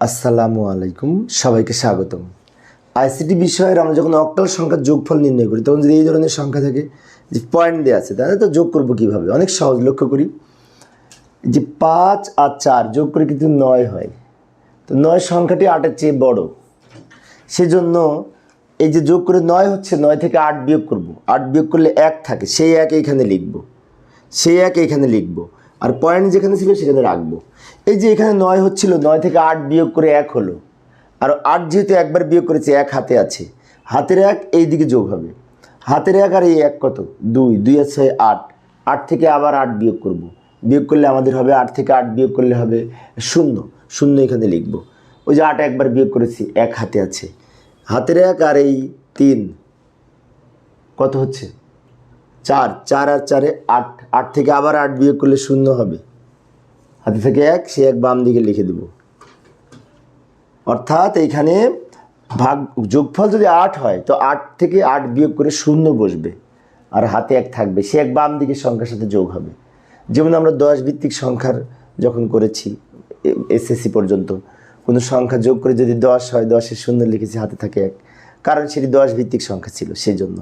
আসসালামু আলাইকুম, সবাইকে স্বাগতম। আইসিটি বিষয়ের আমরা যখন অক্টাল সংখ্যার যোগফল নির্ণয় করি, তখন যদি এই ধরনের সংখ্যা থাকে, যে পয়েন্ট দেওয়া আছে, তাহলে তো যোগ করব কীভাবে? অনেক সহজ, লক্ষ্য করি। যে পাঁচ আর চার যোগ করে কিন্তু নয় হয়। তো নয় সংখ্যাটি আটের চেয়ে বড়। সেজন্য এই যে যোগ করে নয় হচ্ছে নয় থেকে আট বিয়োগ করব। আট বিয়োগ করলে এক থাকে, সেই এক এইখানে লিখব। সেই এক এইখানে লিখব। আর পয়েন্ট যেখানে ছিল সেখানে রাখব। এই যে এখানে নয় হচ্ছিল, নয় থেকে আট বিয়োগ করে এক হলো। আর আট যেহেতু একবার বিয়োগ করেছে, এক হাতে আছে। হাতের এক এই দিকে যোগ হবে। হাতের এক আর এই এক কত? দুই দুই আর ছয়, আট। আট থেকে আবার আট বিয়োগ করব। বিয়োগ করলে আমাদের হবে আট থেকে আট বিয়োগ করলে হবে শূন্য। শূন্য এখানে লিখব। ওই যে আট একবার বিয়োগ করেছি, এক হাতে আছে। হাতের এক আর এই তিন, কত হচ্ছে? চার চার আর চারে আট আট থেকে আবার আট বিয়োগ করলে শূন্য হবে। হাতে থেকে এক, সে এক বাম দিকে লিখে দেব। অর্থাৎ এইখানে ভাগ, যোগফল যদি আট হয়, তো আট থেকে আট বিয়োগ করে শূন্য বসবে। আর হাতে এক থাকবে, সে এক বাম দিকের সংখ্যার সাথে যোগ হবে। যেমন আমরা দশ ভিত্তিক সংখ্যার যখন করেছি এসএসসি পর্যন্ত, কোনো সংখ্যা যোগ করে যদি দশ হয়, দশের শূন্য লিখেছি, হাতে থাকে এক। কারণ সেটি দশ ভিত্তিক সংখ্যা ছিল সেই জন্য